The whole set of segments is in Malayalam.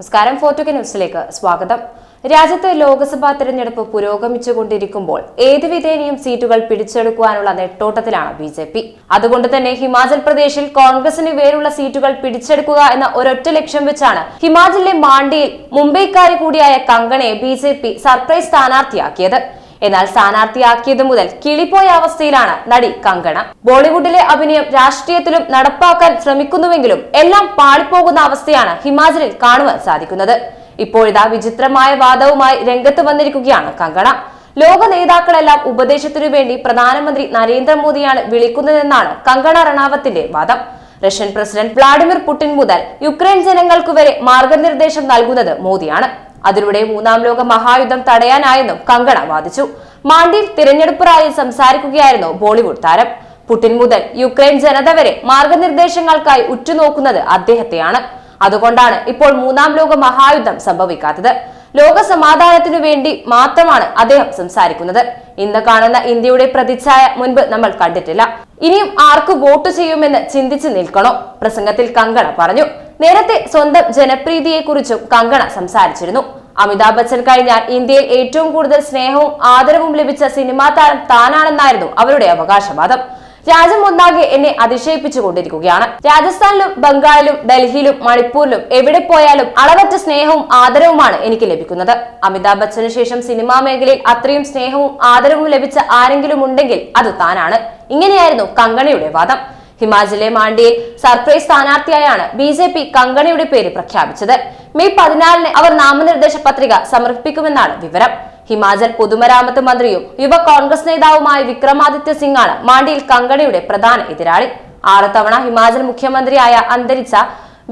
നമസ്കാരം. ഫോർട്ടുക ന്യൂസിലേക്ക് സ്വാഗതം. രാജ്യത്ത് ലോക്സഭാ തെരഞ്ഞെടുപ്പ് പുരോഗമിച്ചുകൊണ്ടിരിക്കുമ്പോൾ ഏത് വിധേനയും സീറ്റുകൾ പിടിച്ചെടുക്കുവാനുള്ള നെട്ടോട്ടത്തിലാണ് ബി ജെ പി. അതുകൊണ്ട് തന്നെ ഹിമാചൽ പ്രദേശിൽ കോൺഗ്രസിന് വേറുള്ള സീറ്റുകൾ പിടിച്ചെടുക്കുക എന്ന ഒരൊറ്റ ലക്ഷ്യം വെച്ചാണ് ഹിമാചലിലെ മാണ്ടിയിൽ മുംബൈക്കാരി കൂടിയായ കങ്കണയെ ബി സർപ്രൈസ് സ്ഥാനാർത്ഥിയാക്കിയത്. എന്നാൽ സ്ഥാനാർത്ഥിയാക്കിയത് മുതൽ കിളിപ്പോയ അവസ്ഥയിലാണ് നടി കങ്കണ. ബോളിവുഡിലെ അഭിനയം രാഷ്ട്രീയത്തിലും നടപ്പാക്കാൻ ശ്രമിക്കുന്നുവെങ്കിലും എല്ലാം പാളിപ്പോകുന്ന അവസ്ഥയാണ് ഹിമാചലിൽ കാണുവാൻ സാധിക്കുന്നത്. ഇപ്പോഴിതാ വിചിത്രമായ വാദവുമായി രംഗത്ത് വന്നിരിക്കുകയാണ് കങ്കണ. ലോക നേതാക്കളെല്ലാം ഉപദേശത്തിനു വേണ്ടി പ്രധാനമന്ത്രി നരേന്ദ്രമോദിയാണ് വിളിക്കുന്നതെന്നാണ് കങ്കണ റണാവത്തിന്റെ വാദം. റഷ്യൻ പ്രസിഡന്റ് വ്ളാഡിമിർ പുടിൻ മുതൽ യുക്രൈൻ ജനങ്ങൾക്കു വരെ മാർഗനിർദ്ദേശം നൽകുന്നത് മോദിയാണ്. അതിലൂടെ മൂന്നാം ലോക മഹായുദ്ധം തടയാനായെന്നും കങ്കണ വാദിച്ചു. മാണ്ടിയിൽ തിരഞ്ഞെടുപ്പ് റാലിയിൽ സംസാരിക്കുകയായിരുന്നു ബോളിവുഡ് താരം. പുടിൻ മുതൽ യുക്രൈൻ ജനത വരെ മാർഗനിർദ്ദേശങ്ങൾക്കായി ഉറ്റുനോക്കുന്നത് അദ്ദേഹത്തെയാണ്. അതുകൊണ്ടാണ് ഇപ്പോൾ മൂന്നാം ലോക മഹായുദ്ധം സംഭവിക്കാത്തത്. ലോക സമാധാനത്തിനു വേണ്ടി മാത്രമാണ് അദ്ദേഹം സംസാരിക്കുന്നത്. ഇന്ന് കാണുന്ന ഇന്ത്യയുടെ പ്രതിച്ഛായ മുൻപ് നമ്മൾ കണ്ടിട്ടില്ല. ഇനിയും ആർക്ക് വോട്ട് ചെയ്യുമെന്ന് ചിന്തിച്ചു നിൽക്കണോ? പ്രസംഗത്തിൽ കങ്കണ പറഞ്ഞു. നേരത്തെ സ്വന്തം ജനപ്രീതിയെക്കുറിച്ചും കങ്കണ സംസാരിച്ചിരുന്നു. അമിതാഭ് ബച്ചൻ കഴിഞ്ഞാൽ ഇന്ത്യയിൽ ഏറ്റവും കൂടുതൽ സ്നേഹവും ആദരവും ലഭിച്ച സിനിമാ താരം താനാണെന്നായിരുന്നു അവരുടെ അവകാശവാദം. രാജ്യം ഒന്നാകെ എന്നെ അതിശയിപ്പിച്ചു കൊണ്ടിരിക്കുകയാണ് രാജസ്ഥാനിലും ബംഗാളിലും ഡൽഹിയിലും മണിപ്പൂരിലും എവിടെ പോയാലും അളവറ്റ സ്നേഹവും ആദരവുമാണ് എനിക്ക് ലഭിക്കുന്നത്. അമിതാഭ് ബച്ചന് ശേഷം സിനിമാ മേഖലയിൽ അത്രയും സ്നേഹവും ആദരവും ലഭിച്ച ആരെങ്കിലും ഉണ്ടെങ്കിൽ അത് താനാണ്. ഇങ്ങനെയായിരുന്നു കങ്കണയുടെ വാദം. ഹിമാചലിലെ മാണ്ഡിയിൽ സർപ്രൈസ് സ്ഥാനാർത്ഥിയായാണ് ബി ജെ പി കങ്കണയുടെ പേര് പ്രഖ്യാപിച്ചത്. മെയ് പതിനാലിന് അവർ നാമനിർദ്ദേശ പത്രിക സമർപ്പിക്കുമെന്നാണ് വിവരം. ഹിമാചൽ പൊതുമരാമത്ത് മന്ത്രിയും യുവ കോൺഗ്രസ് നേതാവുമായ വിക്രമാദിത്യ സിംഗാണ് മാണ്ഡിയിൽ കങ്കണയുടെ പ്രധാന എതിരാളി. ആറ് തവണ ഹിമാചൽ മുഖ്യമന്ത്രിയായ അന്തരിച്ച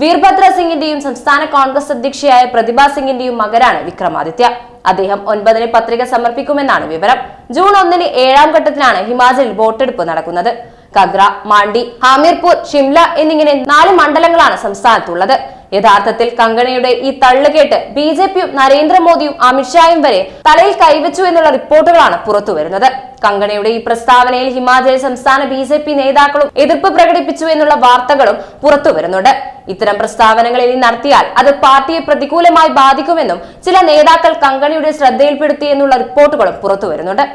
വീർഭദ്ര സിംഗിന്റെയും സംസ്ഥാന കോൺഗ്രസ് അധ്യക്ഷയായ പ്രതിഭ സിംഗിന്റെയും മകനാണ് വിക്രമാദിത്യ. അദ്ദേഹം ഒൻപതിന് പത്രിക സമർപ്പിക്കുമെന്നാണ് വിവരം. ജൂൺ ഒന്നിന് ഏഴാം ഘട്ടത്തിലാണ് ഹിമാചലിൽ വോട്ടെടുപ്പ് നടക്കുന്നത്. കഗ്ര മാണ്ടി ഹാമീർപൂർ ഷിംല എന്നിങ്ങനെ നാല് മണ്ഡലങ്ങളാണ് സംസ്ഥാനത്തുള്ളത്. യഥാർത്ഥത്തിൽ കങ്കണയുടെ ഈ തള്ളുകേട്ട് ബി ജെ പിയും നരേന്ദ്രമോദിയും അമിത്ഷായും വരെ തലയിൽ കൈവച്ചു എന്നുള്ള റിപ്പോർട്ടുകളാണ് പുറത്തുവരുന്നത്. കങ്കണയുടെ ഈ പ്രസ്താവനയിൽ ഹിമാചൽ സംസ്ഥാന ബി ജെ പി നേതാക്കളും എതിർപ്പ് പ്രകടിപ്പിച്ചു എന്നുള്ള വാർത്തകളും പുറത്തു വരുന്നുണ്ട് ഇത്തരം പ്രസ്താവനകൾ ഇനി നടത്തിയാൽ അത് പാർട്ടിയെ പ്രതികൂലമായി ബാധിക്കുമെന്നും ചില നേതാക്കൾ കങ്കണയുടെ ശ്രദ്ധയിൽപ്പെടുത്തി എന്നുള്ള റിപ്പോർട്ടുകളും പുറത്തു വരുന്നുണ്ട്